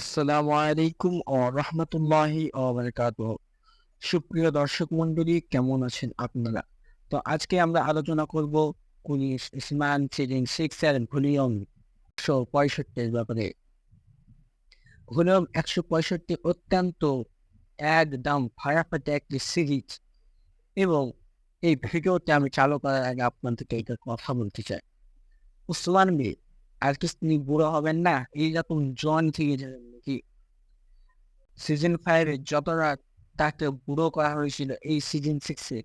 আসসালামু আলাইকুম ও রহমতুল্লাহি ও সুপ্রিয় দর্শক মন্ডলী কেমন আছেন আপনারা? তো আজকে আমরা আলোচনা করব কুনিশ ইসমান সিজন সিক্স এর ভলিউম একশো পঁয়ষট্টির ব্যাপারে। ভলিউম একশো পঁয়ষট্টি অত্যন্ত একদম ফাটাফাটি একটি সিরিজ এবং এই ভিডিওতে আমি চালু করার আগে আপনাদেরকে একটা কথা বলতে চাই। উসমান মীর আর কি তিনি বুড়ো হবেন না? এইরকম জন থেকে যাবেন সিজন ফাইভে যতটা তাকে বুড়ো করা হয়েছিল এই সিজন সিক্সে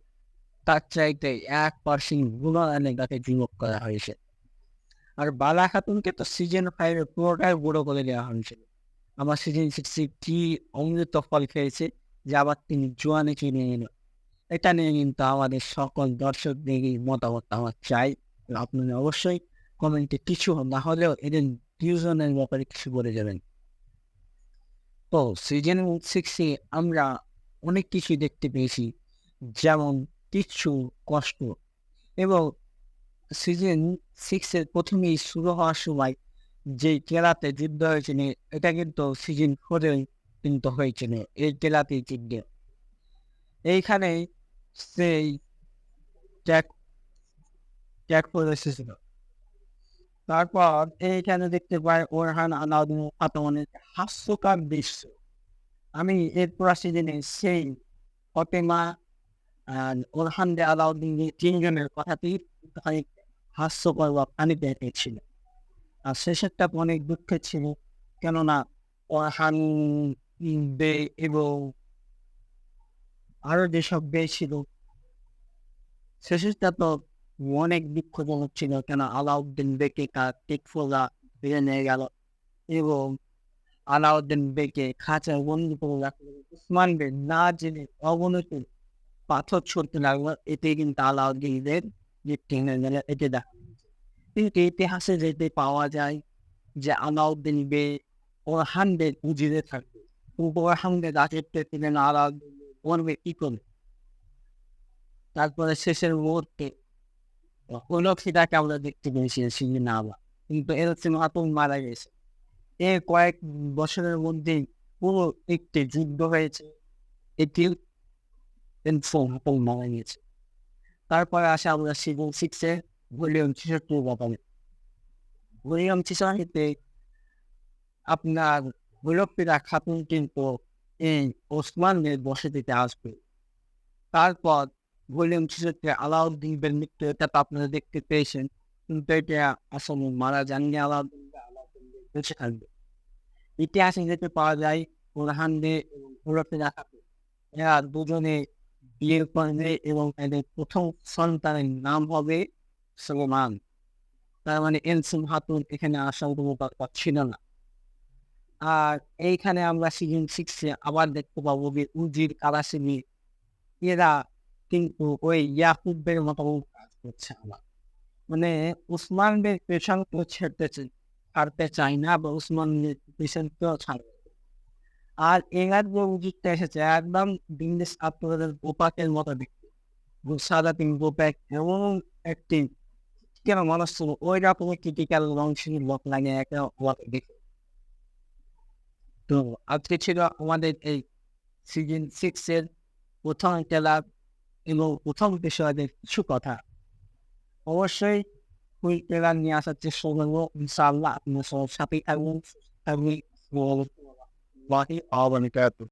তার চাইতে এক পার্সেন্ট বুড়ো আনে তাকে যুবক করা হয়েছে। আর বালা খাতুনকে তো সিজন ফাইভে পুরোটাই বুড়ো করে দেওয়া হয়েছিল। আমার সিজন সিক্সে কি অমৃত ফল খেয়েছে যে আবার তিনি জোয়ানে চলে এলো। এটা নিয়ে কিন্তু আমাদের সকল দর্শকদেরই মতামত আমার চাই। আপনারা অবশ্যই কমেন্টে কিছু না হলেও এদের দুজনের ব্যাপারে কিছু বলে যাবেন। তো সিজন সিক্সে আমরা অনেক কিছু দেখতে পেয়েছি। যেমন কিছু কষ্ট। এবং সিজন সিক্সের প্রথমেই শুরু হওয়ার সময় যে কেলাতে যুদ্ধ হয়েছিল, এটা কিন্তু সিজন ফোরে কিন্তু হয়েছিল, এই কেলাতে যুদ্ধ। এইখানে সেই ট্যাগ ট্যাগ করে এসেছিল। তারপর এইখানে দেখতে পাই ওরহান আলাউদ্দিন আতমানের হাস্যকর দৃশ্য। আমি এরপর সিজনে সেই ফতেমা আর ওরহান দে আলাউদ্দিন তিনজনের কথাতেই অনেক হাস্যকর বা পানিতে ছিল আর শেষেরটা অনেক দুঃখের ছিল, কেননা ওরহান বে এবং আরও যেসব বে ছিল শেষেরটা তো অনেক দুঃখজনক ছিল কেন আলাউদ্দিন বেকে তার টেকফোলা ফিরে নিয়ে গেল এবং আলাউদ্দিন বেকে খাঁচায় বন্দি করে রাখল উসমান বে না জেনে অবনতি। পাথর ছুটতে লাগল, এতে কিন্তু আলাউদ্দিনের যে টেনে গেল। এতে দেখা কিন্তু ইতিহাসে যেতে পাওয়া যায় যে আলাউদ্দিন বে ওরহানদের উজিরে থাকবে। ওরহানদের রাজত্বে ছিলেন আলাউদ্দিন করবে কি করে? তারপরে শেষের মুহূর্তে আমরা দেখতে পেয়েছি আবার কিন্তু এরকম হাতুম মারা গেছে। এ কয়েক বছরের মধ্যে পুরো একটি যুদ্ধ হয়েছে। এটি মারা গেছে তারপরে আসে আমরা সিজন সিক্সে ভলিউম ছেষট্টির ব্যাপারে ভলিউম ছেষট্টিতে আপনার গোলকপিরা খাতুন কিন্তু এই ওসমানদের বসতিতে আসবে। তারপর ভলিউম ছেষট্টি আলাউদ্দিনের মৃত্যু এটা তো আপনারা দেখতে পেয়েছেন। কিন্তু এটা আসলে মারা যাননি আলাউদ্দিন আলাউদ্দিন। বেঁচে থাকবে ইতিহাসে যেতে পাওয়া যায় ওরহানদে এবং ভৈরবীরা থাকে এরা দুজনে বিয়ে করবে এবং এদের প্রথম সন্তানের নাম হবে সলমান তার মানে এনসুম হাতুন এখানে আসার কোনো ছিল না আর এইখানে আমরা সিজন সিক্সে আবার দেখতে পাবো যে উজির কারাসিনী এরা কিন্তু ওই ইয়াকুবের মতো কাজ করছে আমার মানে উসমানদের পেছন কেউ ছেড়তে ছাড়তে চাই না বা উসমানদের পেছন ছাড়বে আর এনার যে উচিতটা এসেছে, একদম বিন্দেশ আপনাদের গোপাকের মতো দেখতে। সাদা তিন গোপাক এমন একটি কেন মানুষ ছিল ওই রকম ক্রিটিক্যাল রংশীল লোক লাগে একটা দেখে তো আজকে ছিল আমাদের এই সিজন সিক্স এর প্রথম খেলা এবং প্রথম বিষয়ের কিছু কথা। অবশ্যই ফুল ট্রেলার নিয়ে আসার চেষ্টা করব ইনশাআল্লাহ। আপনার সবার সাথেই থাকবেন থাকবেন